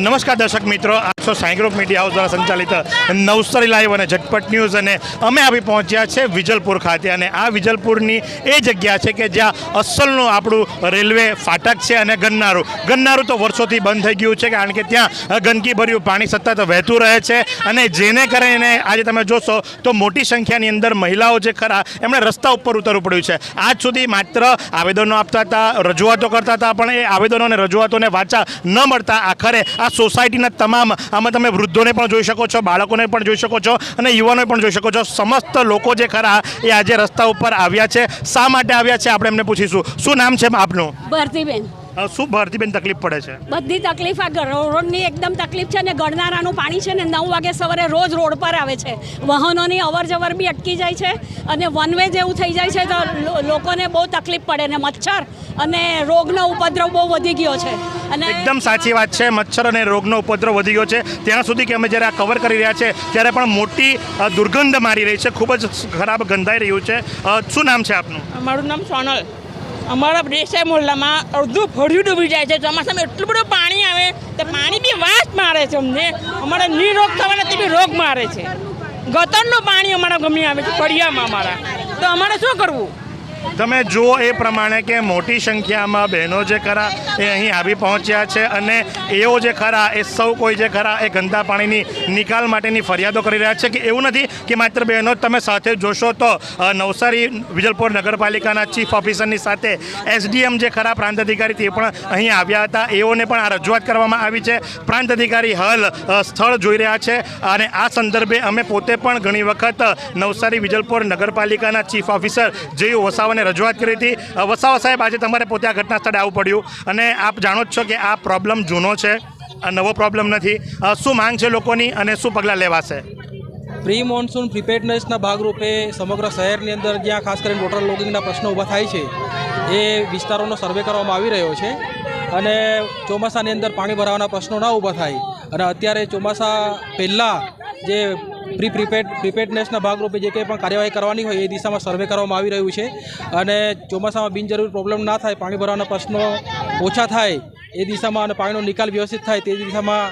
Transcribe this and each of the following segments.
નમસ્કાર દર્શક મિત્રો. આઠસો સાઈ ગ્રુપ મીડિયા હાઉસ દ્વારા સંચાલિત નવસારી લાઈવ અને ઝટપટ ન્યૂઝ. અને અમે આવી પહોંચ્યા છે વિજલપુર ખાતે. અને આ વિજલપુરની એ જગ્યા છે કે જ્યાં અસલનું આપણું રેલવે ફાટક છે અને ગન્નારું. ગન્નારું તો વર્ષોથી બંધ થઈ ગયું છે કારણ કે ત્યાં ગંદકી ભર્યું પાણી સતત વહેતું રહે છે. અને જેને કરીને આજે તમે જોશો તો મોટી સંખ્યાની અંદર મહિલાઓ જે ખરા, એમણે રસ્તા ઉપર ઉતરવું પડ્યું છે. આજ સુધી માત્ર આવેદનો આપતા હતા, રજૂઆતો કરતા હતા, પણ એ આવેદનો અને રજૂઆતોને વાચા ન મળતા આખરે આ સોસાયટીના તમામ, આમાં તમે વૃદ્ધોને પણ જોઈ શકો છો, બાળકોને પણ જોઈ શકો છો અને યુવાનોને પણ જોઈ શકો છો. સમસ્ત લોકો જે ખરા એ આજે રસ્તા ઉપર આવ્યા છે. શા માટે આવ્યા છે? આપણે એમને પૂછીશું. શું નામ છે આપનું? ભરતીબેન. શું ભારતીબેન તકલીફ પડે છે? બધી તકલીફ આ રોડની એકદમ તકલીફ છે ને ગણનારાનું પાણી છે ને નવ વાગે સવારે રોજ રોડ પર આવે છે. વાહનોની અવર જવર બી અટકી જાય છે અને વન વે જેવું થઈ જાય છે તો લો- લોકોને બહુ તકલીફ પડે ને મચ્છર અને રોગનો ઉપદ્રવ બહુ વધી ગયો છે. અને એકદમ સાચી વાત છે મચ્છર અને રોગનો ઉપદ્રવ વધી ગયો છે. ત્યાં સુધી કે અમે જ્યારે આ કવર કરી રહ્યા છે ત્યારે પણ મોટી દુર્ગંધ મારી રહી છે ખૂબ જ ખરાબ ગંધાઈ રહ્યું છે. શું નામ છે આપનું? મારું નામ સોનલ. અમારા દેસાઈ મોહલ્લામાં અડધું ફળિયું ડૂબી જાય છે. ચોમાસામાં એટલું બધું પાણી આવે તો પાણી બી વાસ મારે છે અમને. અમારે નિરોગ થવાના તે બી રોગ મારે છે. ગતરનું પાણી અમારા ગમી આવે છે, ફળિયામાં અમારા. તો અમારે શું કરવું? તમે જુઓ એ પ્રમાણે કે મોટી સંખ્યામાં બહેનો જે ખરા એ અહીં આવી પહોંચ્યા છે અને એઓ જે ખરા એ સૌ કોઈ જે ખરા એ ગંદા પાણીની નિકાલ માટેની ફરિયાદો કરી રહ્યા છે કે એવું નથી કે માત્ર બહેનો તમે સાથે જોશો તો નવસારી, વિજલપુર નગરપાલિકાના ચીફ ઓફિસરની સાથે એસડીએમ જે ખરા પ્રાંત અધિકારી તે પણ અહીં આવ્યા હતા. એઓને પણ આ રજૂઆત કરવામાં આવી છે. પ્રાંત અધિકારી હાલ સ્થળ જોઈ રહ્યા છે અને આ સંદર્ભે અમે પોતે પણ ઘણી વખત નવસારી, વિજલપુર નગરપાલિકાના ચીફ ઓફિસર જેયુ વસાવાને રજૂઆત કરી હતી. વસાવા સાહેબ, આજે તમારે પોતે આ ઘટના સ્થળે આવવું પડ્યું. અને આપ જાણો જ છો કે આ પ્રોબ્લેમ જૂનો છે નવો પ્રોબ્લેમ નથી. શું માંગ છે લોકોની અને શું પગલાં લેવાશે? પ્રી મોન્સૂન પ્રિપેરનેસના ભાગરૂપે સમગ્ર શહેરની અંદર જ્યાં ખાસ કરીને વોટર લોગિંગના પ્રશ્નો ઊભા થાય છે, એ વિસ્તારોનો સર્વે કરવામાં આવી રહ્યો છે. અને ચોમાસાની અંદર પાણી ભરાવાના પ્રશ્નો ના ઊભા થાય. અને અત્યારે ચોમાસા પહેલાં જે પ્રી પ્રિપેડ પ્રિપેડનેસના ભાગરૂપે જે કંઈ પણ કાર્યવાહી કરવાની હોય એ દિશામાં સર્વે કરવામાં આવી રહ્યું છે. અને ચોમાસામાં બિનજરૂરી પ્રોબ્લેમ ના થાય પાણી ભરવાના પ્રશ્નો ઓછા થાય એ દિશામાં અને પાણીનો નિકાલ વ્યવસ્થિત થાય તે દિશામાં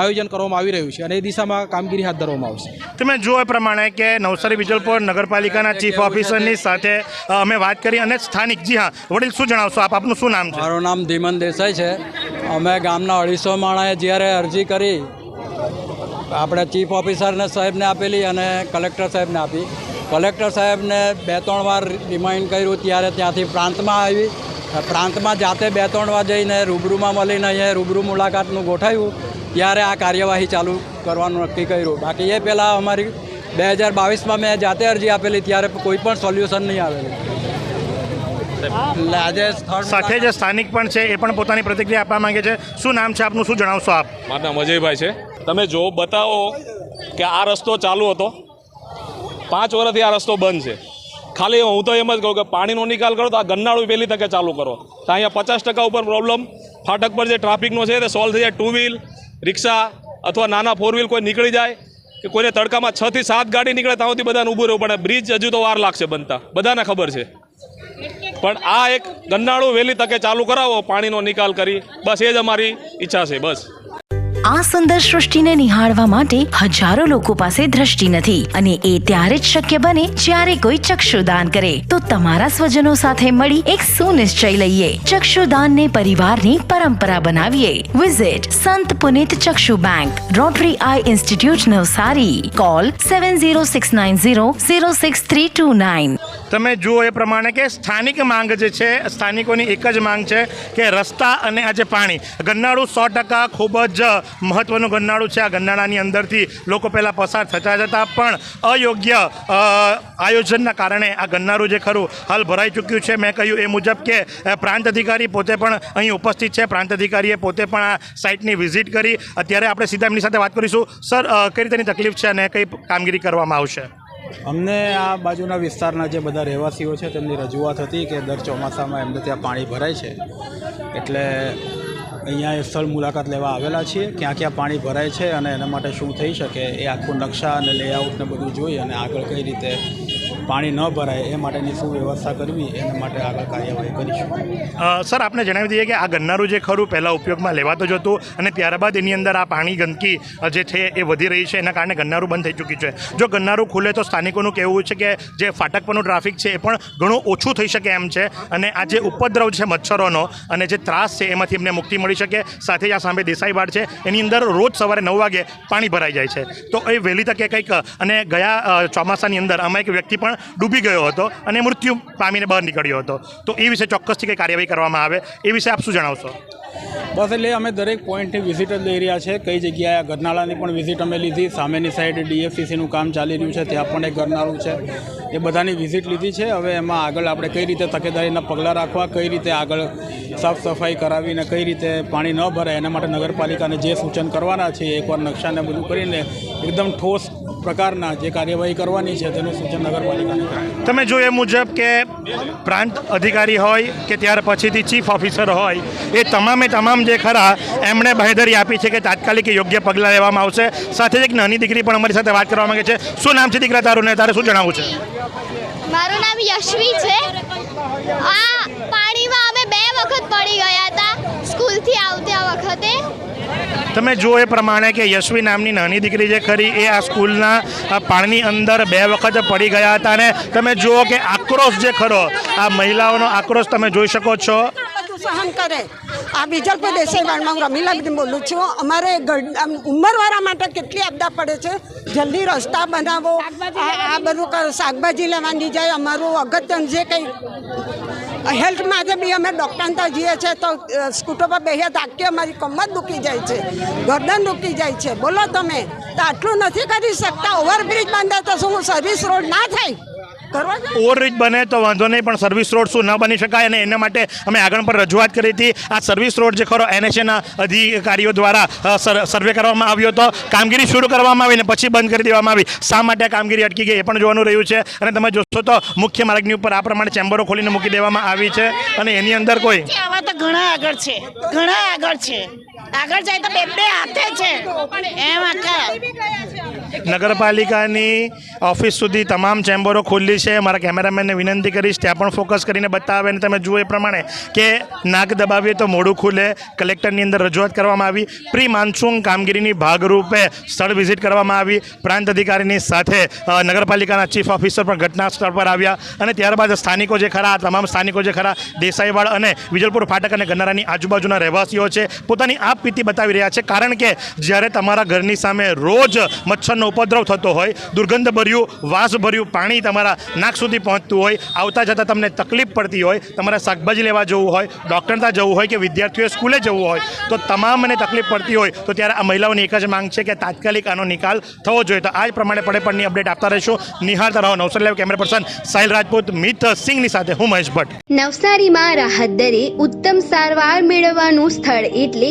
આયોજન કરવામાં આવી રહ્યું છે અને એ દિશામાં કામગીરી હાથ ધરવામાં આવશે. તમે જો એ પ્રમાણે કે નવસારી વિજલપુર નગરપાલિકાના ચીફ ઓફિસરની સાથે અમે વાત કરી અને સ્થાનિક જી હા વડીલ શું જણાવશો? આપ આપનું શું નામ છે? મારું નામ ધીમન દેસાઈ છે. અમે ગામના અઢીસો માણાએ જ્યારે અરજી કરી આપણે ચીફ ઓફિસરને સાહેબને આપેલી અને કલેક્ટર સાહેબને આપી. કલેક્ટર સાહેબને બે ત્રણ વાર રિમાઇન્ડ કર્યું ત્યારે ત્યાંથી પ્રાંતમાં આવી. પ્રાંતમાં જાતે બે ત્રણ વાર જઈને રૂબરૂમાં મળીને અહીંયા રૂબરૂ મુલાકાતનું ગોઠવ્યું. ત્યારે આ કાર્યવાહી ચાલુ કરવાનું નક્કી કર્યું. બાકી એ પહેલાં અમારી બે હજાર બાવીસમાં મેં જાતે અરજી આપેલી ત્યારે કોઈ પણ સોલ્યુશન નહીં આવેલું. એટલે આજે સ્થળ સાથે જે સ્થાનિક પણ છે એ પણ પોતાની પ્રતિક્રિયા આપવા માંગે છે. શું નામ છે આપનું? શું જણાવશો આપ? મારું નામ અજયભાઈ છે. તમે જો, બતાવો કે આ રસ્તો ચાલુ હતો. પાંચ વર્ષથી આ રસ્તો બંધ છે. ખાલી હું તો એમ જ કહું કે પાણીનો નિકાલ કરો તો આ ગન્નાળું પહેલી તકે ચાલુ કરો. તો અહીંયા પચાસ ટકા ઉપર પ્રોબ્લેમ ફાટક પર જે ટ્રાફિકનો છે તે સોલ્વ થઈ જાય. ટુ વ્હીલ રિક્ષા અથવા નાના ફોર વ્હીલ કોઈ નીકળી જાય કે કોઈને તડકામાં છ થી સાત ગાડી નીકળે ત્યાંથી બધાને ઊભું રહેવું પડે. બ્રિજ હજુ તો વાર લાગશે બનતા. બધાને ખબર છે. પણ આ એક ગન્નાળું વહેલી તકે ચાલુ કરાવો, પાણીનો નિકાલ કરી. બસ એ જ અમારી ઈચ્છા છે, બસ. આ સુંદર સૃષ્ટિને નિહાળવા માટે હજારો લોકો પાસે દ્રષ્ટિ નથી અને એ ત્યારે જ શક્ય બને જ્યારે કોઈ ચક્ષુદાન કરે. તો તમારા સ્વજનો સાથે મળી એક સુનિશ્ચય લઈએ. ચક્ષુદાનને પરિવારની પરંપરા બનાવીએ. Visit Sant Punit Chakshu bank rotary eye institute Navsari. Call seven zero six nine zero zero six three two nine તમે જુઓ એ પ્રમાણે કે સ્થાનિક માંગ જે છે, સ્થાનિકોની એક જ માંગ છે કે રસ્તા અને આજે પાણી. ગન્નાળું સો ટકા ખૂબ જ મહત્ત્વનું ગન્નાળું છે. આ ગન્નાળાની અંદરથી લોકો પહેલાં પસાર થતા જતા પણ અયોગ્ય આયોજનના કારણે આ ગન્નારું જે ખરું હાલ ભરાઈ ચૂક્યું છે. મેં કહ્યું એ મુજબ કે પ્રાંત અધિકારી પોતે પણ અહીં ઉપસ્થિત છે. પ્રાંત અધિકારીએ પોતે પણ આ સાઇટની વિઝિટ કરી. અત્યારે આપણે સીધા એમની સાથે વાત કરીશું. સર કઈ રીતેની તકલીફ છે અને કઈ કામગીરી કરવામાં આવશે? અમને આ બાજુના વિસ્તારના જે બધા રહેવાસીઓ છે, તેમની રજૂઆત હતી કે દર ચોમાસામાં એમને ત્યાં પાણી ભરાય છે. એટલે અહીંયા એ સ્થળ મુલાકાત લેવા આવેલા છીએ. ક્યાં ક્યાં પાણી ભરાય છે અને એના માટે શું થઈ શકે, એ આખું નકશા અને લેઆઉટને બધું જોઈ અને આગળ કઈ રીતે પાણી ન ભરાય એ માટેની શું વ્યવસ્થા કરવી એના માટે આગળ કાર્યવાહી કરીશું. સર, આપને જણાવી દઈએ કે આ ગન્નારું જે ખરું પહેલાં ઉપયોગમાં લેવાતું જ હતું અને ત્યારબાદ એની અંદર આ પાણી ગંદકી જે છે એ વધી રહી છે, એના કારણે ગન્નારું બંધ થઈ ચૂક્યું છે. જો ગન્નારું ખુલે તો સ્થાનિકોનું કહેવું છે કે જે ફાટક પરનું ટ્રાફિક છે એ પણ ઘણું ઓછું થઈ શકે એમ છે અને આ જે ઉપદ્રવ છે મચ્છરોનો અને જે ત્રાસ છે એમાંથી એમને મુક્તિ મળી શકે. સાથે જ આ સામે દેસાઈ બાડ છે, એની અંદર રોજ સવારે નવ વાગે પાણી ભરાઈ જાય છે. તો એ વહેલી તકે કંઈક, અને ગયા ચોમાસાની અંદર આમાં એક વ્યક્તિ પણ ડૂબી ગયો હતો અને મૃત્યુ પામીને બહાર નીકળ્યો હતો. તો એ વિશે ચોક્કસથી કંઈ કાર્યવાહી કરવામાં આવે, એ વિશે આપ શું જણાવશો? બસ એટલે અમે દરેક પોઈન્ટની વિઝિટ લઈ રહ્યા છે. કઈ જગ્યાએ આ ગરનાળાની પણ વિઝિટ અમે લીધી. સામેની સાઈડ ડીએફસીસીનું કામ ચાલી રહ્યું છે. ત્યાં પણ એક ગરનાળું છે. એ બધાની વિઝિટ લીધી છે. હવે એમાં આગળ આપણે કઈ રીતે તકેદારીના પગલાં રાખવા, કઈ રીતે આગળ સાફ સફાઈ કરાવીને કઈ રીતે પાણી ન ભરાય, એના માટે નગરપાલિકાને જે સૂચન કરવાના છે એકવાર નકશાને બધું કરીને એકદમ ઠોસ પ્રકારના જે કાર્યવાહી કરવાની છે તેનું સૂચન નગરપાલિકાને કરાય. તમે જો એ મુજબ કે પ્રાંત અધિકારી હોય કે ત્યાર પછીથી ચીફ ઓફિસર હોય એ તમામે તમામ જે ખરા એમણે બાંહેધરી આપી છે કે તાત્કાલિક યોગ્ય પગલાં લેવામાં આવશે. સાથે જ એક નાની દીકરી પણ અમારી સાથે વાત કરવા માંગે છે. શું નામ છે દીકરા તારું ને તારે શું જણાવવું છે? મારું નામ યશવી છે. આ પાણીમાં અમે બે વખત પડી ગયા હતા. સ્કૂલથી આવતા વખતે. તમે જો એ પ્રમાણે કે યશવી નામની નાની દીકરી જે ખરી એ આ સ્કૂલના પાણીની અંદર બે વખત પડી ગયા હતા અને તમે જુઓ કે આક્રોશ જે ખરો, આ મહિલાઓનો આક્રોશ તમે જોઈ શકો છો. સહન કરે. આ વિજલપુર દેસાઈવાડમાં હું રમીલાબેન બોલું છું. અમારે ઉંમરવાળા માટે કેટલી આપદા પડે છે? જલ્દી રસ્તા બનાવો. આ બધું શાકભાજી લેવાની જાય, અમારું અગત્યનું જે કંઈ હેલ્થ માટે બી અમે ડૉક્ટર ત્યાં જઈએ છીએ તો સ્કૂટર પર બેસીએ તો આખી અમારી કમર દુખી જાય છે, ગરદન દુખી જાય છે બોલો તમે, તો આટલું નથી કરી શકતા, ઓવરબ્રિજ બાંધે તો શું સર્વિસ રોડ ના થાય. ઓવરબ્રિજ બને તો વાંધો નહીં પણ સર્વિસ રોડ શું ન બની શકાય અને એના માટે અમે આગળ પર રજૂઆત કરી હતી. આ સર્વિસ રોડ જે ખરો એનએચએના અધિકારીઓ દ્વારા સર્વે કરવામાં આવ્યો હતો. કામગીરી શરૂ કરવામાં આવી ને પછી બંધ કરી દેવામાં આવી. શા માટે કામગીરી અટકી ગઈ એ પણ જોવાનું રહ્યું છે. અને તમે જોશો તો મુખ્ય માર્ગની ઉપર આ પ્રમાણે ચેમ્બરો ખોલીને મૂકી દેવામાં આવી છે. અને એની અંદર કોઈ આવા તો ઘણા આગળ છે. ઘણા આગળ છે. આગળ જાય તો બે બે હાથે છે. એમ આખા નગરપાલિકાની ઓફિસ સુધી તમામ ચેમ્બરો ખુલ્લી છે. મારા કેમેરામેનને વિનંતી કરીશ, ત્યાં પણ ફોકસ કરીને બતાવે અને તમે જુઓ એ પ્રમાણે કે નાક દબાવીએ તો મોઢું ખુલે. કલેક્ટરની અંદર રજૂઆત કરવામાં આવી. પ્રી માનસૂન કામગીરીની ભાગરૂપે સ્થળ વિઝિટ કરવામાં આવી. પ્રાંત અધિકારીની સાથે નગરપાલિકાના ચીફ ઓફિસર પણ ઘટના સ્થળ પર આવ્યા અને ત્યારબાદ સ્થાનિકો જે ખરા તમામ સ્થાનિકો જે ખરા, દેસાઈવાડ અને વિજલપુર ફાટક અને ગન્નારાની આજુબાજુના રહેવાસીઓ છે, પોતાની આપ પીતી બતાવી રહ્યા છે. કારણ કે જ્યારે તમારા ઘરની સામે રોજ મચ્છરનો ઉપદ્રવ થતો હોય, દુર્ગંધભર્યું, વાસભર્યું પાણી તમારા નાક સુધી પહોંચતું હોય, આવતા જતાં તમને તકલીફ પડતી હોય, તમારે શાકભાજી લેવા જવું હોય ડૉક્ટર ત્યાં જવું હોય કે વિદ્યાર્થીઓએ સ્કૂલે જવું હોય, તો તમામને તકલીફ પડતી હોય, તો ત્યારે આ મહિલાઓની એક જ માંગ છે કે તાત્કાલિક આનો નિકાલ થવો જોઈએ. તો આ જ પ્રમાણે પડે પડની અપડેટ આપતા રહીશું. નિહાળતા રહો Navsari live camera person Sahil Rajput, Mit સિંહની સાથે હું મહેશ ભટ્ટ. નવસારીમાં રાહત દરે ઉત્તમ સારવાર મેળવવાનું સ્થળ એટલે